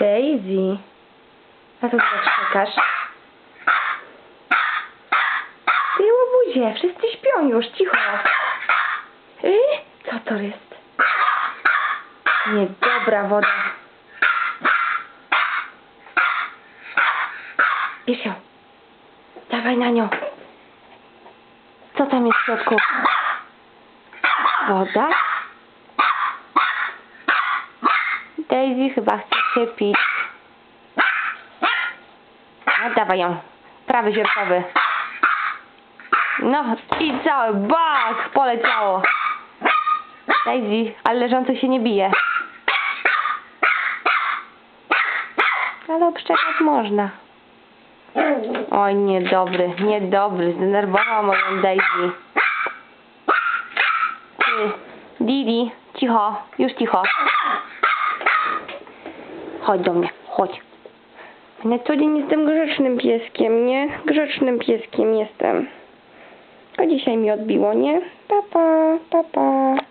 Daisy. Na co czekasz? Ty łobuzie, wszyscy śpią już, cicho. Y? Co to jest? Niedobra woda. Bierz ją. Dawaj na nią. Co tam jest w środku? Woda? Daisy chyba chce się pić. No dawaj ją. Prawy sierpowy. No i cały bach poleciało. Daisy, ale leżący się nie bije. Ale obszczekać można. Oj, niedobry, niedobry. Zdenerwował moją Daisy. Didi, cicho, już cicho. Chodź do mnie, chodź. Na co dzień jestem grzecznym pieskiem, nie? Grzecznym pieskiem jestem. A dzisiaj mi odbiło, nie? Papa, papa.